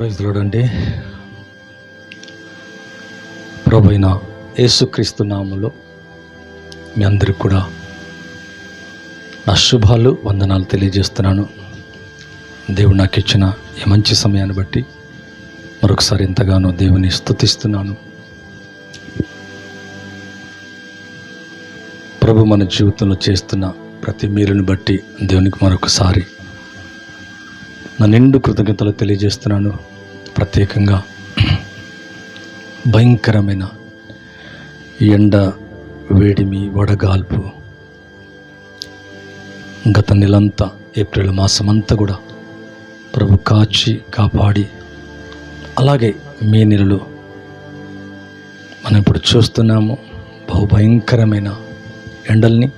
ప్రైజ్లోడండి ప్రభైన యేసుక్రీస్తు నాములో మీ అందరికి కూడా నా శుభాలు వందనాలు తెలియజేస్తున్నాను. దేవుడు నాకు ఇచ్చిన ఈ మంచి సమయాన్ని బట్టి మరొకసారి ఎంతగానో దేవుని స్తుతిస్తున్నాను. ప్రభు మన జీవితంలో చేస్తున్న ప్రతి మీరుని బట్టి దేవునికి మరొకసారి నా నిండు కృతజ్ఞతలు తెలియజేస్తున్నాను. ప్రత్యేకంగా భయంకరమైన ఎండ వేడిమి వడగాల్పు. గత నెలంతా ఏప్రిల్ మాసమంతా కూడా ప్రభు కాచి కాపాడి అలాగే మే నెలలో మనం ఇప్పుడు చూస్తున్నాము బహు భయంకరమైన ఎండల్ని.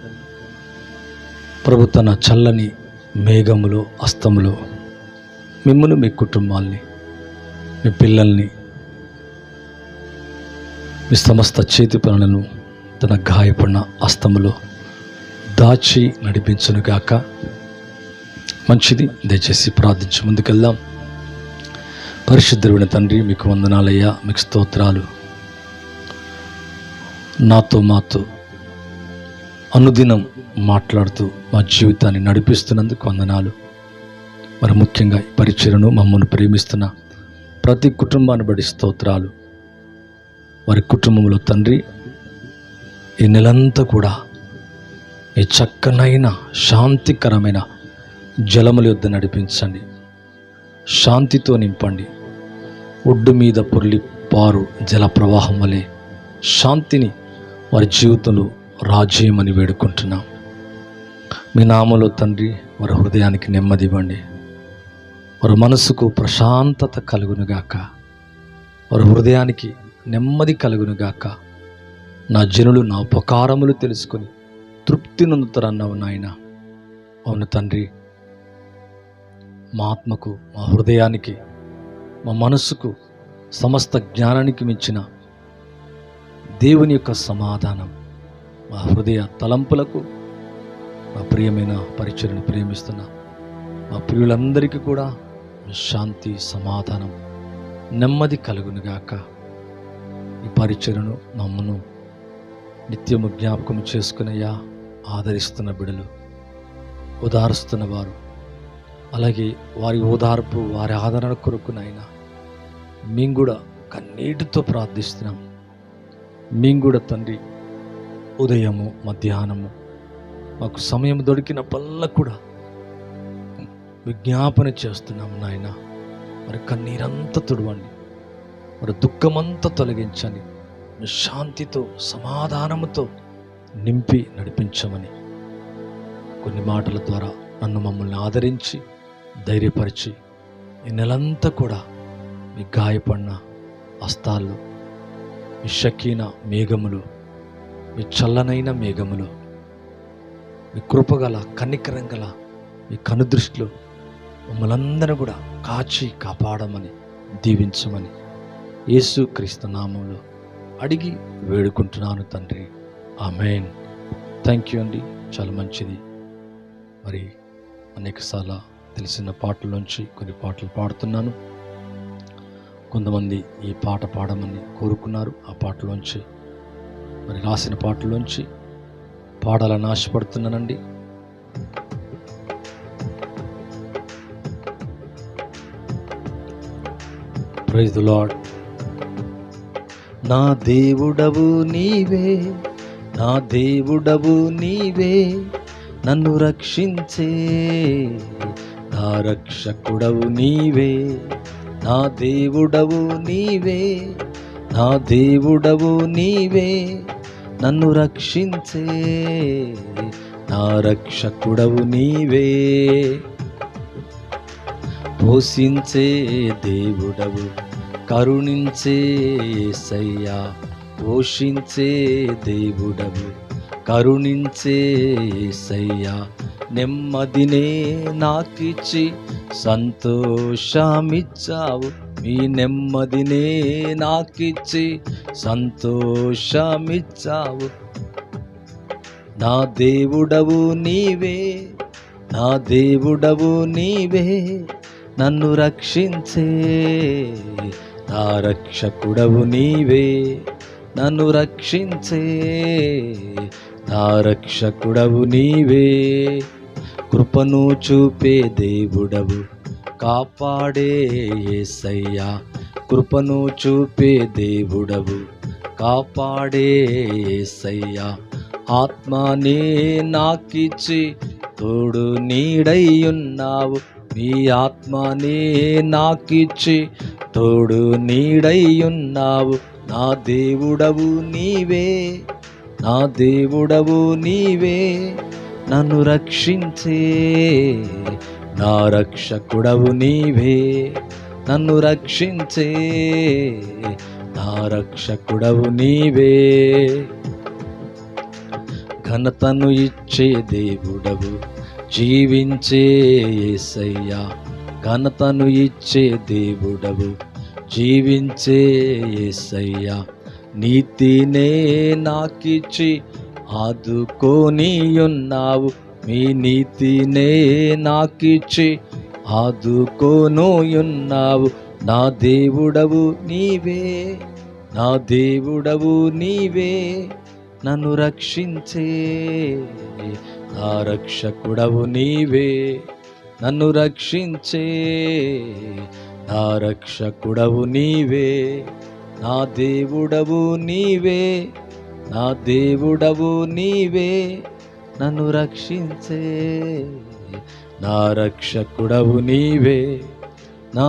ప్రభు తన చల్లని మేఘములో అస్తములో మిమ్మల్ని మీ కుటుంబాల్ని మీ పిల్లల్ని మీ సమస్త చేతి పనులను తన గాయపడిన అస్తములో దాచి నడిపించునుగాక. మంచిది దయచేసి ప్రార్థించి ముందుకెళ్దాం. పరిశుద్ధుడిన తండ్రి మీకు వందనాలయ్యా మీకు స్తోత్రాలు. నాతో మాతో అనుదినం మాట్లాడుతూ మా జీవితాన్ని నడిపిస్తున్నందుకు వందనాలు. మరి ముఖ్యంగా ఈ పరిచయను మమ్మల్ని ప్రేమిస్తున్న ప్రతి కుటుంబాన్ని బడి స్తోత్రాలు. వారి కుటుంబంలో తండ్రి ఈ నెలంతా కూడా ఈ చక్కనైన శాంతికరమైన జలముల యొద్ద నడిపించండి. శాంతితో నింపండి. ఒడ్డు మీద పొర్లి పారు జల ప్రవాహం వలె శాంతిని వారి జీవితంలో రాజేయమని వేడుకుంటున్నాం. మీ నామలో తండ్రి వారి హృదయానికి నెమ్మది ఇవ్వండి వారి మనసుకు ప్రశాంతత కలుగునుగాక. వారి హృదయానికి నెమ్మది కలుగునుగాక. నా జనులు నా ఉపకారములు తెలుసుకొని తృప్తి నొందుతారన్నావు నాయన. అవును తండ్రి మా ఆత్మకు మా హృదయానికి మా మనసుకు సమస్త జ్ఞానానికి మించిన దేవుని యొక్క సమాధానం మా హృదయ తలంపులకు మా ప్రియమైన పరిచయను ప్రేమిస్తున్నా మా ప్రియులందరికీ కూడా శాంతి సమాధానం నెమ్మది కలుగునుగాక. ఈ పరిచయను మమ్మను నిత్యము జ్ఞాపకం చేసుకునయ్యా ఆదరిస్తున్న బిడలు ఉదారుస్తున్న వారు. అలాగే వారి ఓదార్పు వారి ఆదరణ కొరకునైనా మేము కూడా కన్నీటితో ప్రార్థిస్తున్నాం. మేము కూడా తండ్రి ఉదయము మధ్యాహ్నము మాకు సమయం దొరికినప్పల్లా కూడా విజ్ఞాపన చేస్తున్నాం నాయన. మరి కన్నీరంతా తుడవండి. మరి దుఃఖమంతా తొలగించండి. శాంతితో సమాధానముతో నింపి నడిపించమని కొన్ని మాటల ద్వారా నన్ను మమ్మల్ని ఆదరించి ధైర్యపరిచి ఈ నెలంతా కూడా మీ గాయపడిన హస్తాల్లో మీ షకీన మేఘములు మీ చల్లనైన మేఘములు మీ కృపగల కనికరం గల మీ కనుదృష్టిలో మమ్మల్ని అందరూ కూడా కాచి కాపాడమని దీవించమని యేసు క్రీస్తు నామంలో అడిగి వేడుకుంటున్నాను తండ్రి. ఆమెన్. థ్యాంక్ యూ అండి. చాలా మంచిది. మరి అనేకసార్లు తెలిసిన పాటల్లోంచి కొన్ని పాటలు పాడుతున్నాను. కొంతమంది ఈ పాట పాడమని కోరుకున్నారు. ఆ పాటలోంచి మరి రాసిన పాటలోంచి పాడాలని ఆశపడుతున్నానండి. ప్రైజ్ లాడ్ నా దేవుడవు నీవే నా దేవుడవు నీవే నన్ను రక్షించే. నా రక్షకుడవు నీవే నా దేవుడవు నీవే నా దేవుడవు నీవే నన్ను రక్షించే. నా రక్షకుడవు నీవే. పోషించే దేవుడవు కరుణించే సయ్యా పోషించే దేవుడవు కరుణించే సయ్యా నెమ్మదినే నాకిచ్చి సంతోషమిచ్చావు. మీ నెమ్మదినే నాకిచ్చి సంతోషమిచ్చావు. నా దేవుడవు నీవే నా దేవుడవు నీవే. నన్ను రక్షించే. నా రక్షకుడవు నీవే. నన్ను రక్షించే. నా రక్షకుడవు నీవే. కృపను చూపే దేవుడవు. కాపాడే యేసయ్యా కృపను చూపే దేవుడవు. కాపాడే యేసయ్యా ఆత్మనే నాకిచ్చి తోడు నీడయ్యున్నావు నీ ఆత్మనే నాకిచ్చి తోడు నీడయ్యున్నావు నా దేవుడవు నీవే నా దేవుడవు నీవే నన్ను రక్షించే. నా రక్షకుడవు నీవే నన్ను రక్షించే. నా రక్షకుడవు నీవే. ఘనతను ఇచ్చే దేవుడవు జీవించే ఏసయ్యా ఘనతను ఇచ్చే దేవుడవు. జీవించే ఏసయ్యా నీతినే నాకిచ్చి ఆదుకొని ఉన్నావు మీ నీతినే నాకిచ్చి ఆదుకోను ఉన్నావు నా దేవుడవు నీవే నా దేవుడవు నీవే. నన్ను రక్షించే నా రక్షకుడవు నీవే నన్ను రక్షించే. నా రక్షకుడవు నీవే నా దేవుడవు నీవే నా దేవుడవు నీవే నన్ను రక్షించే. నా రక్షకుడవు నీవే నా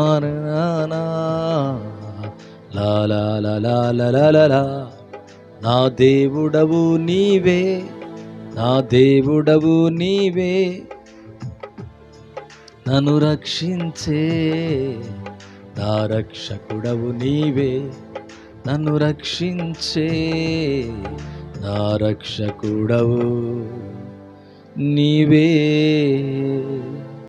నా దేవుడవు నీవే నా దేవుడవు నీవే నన్ను రక్షించే. నా రక్షకుడవు నీవే నన్ను రక్షించే. నా రక్షకుడవు నీవే.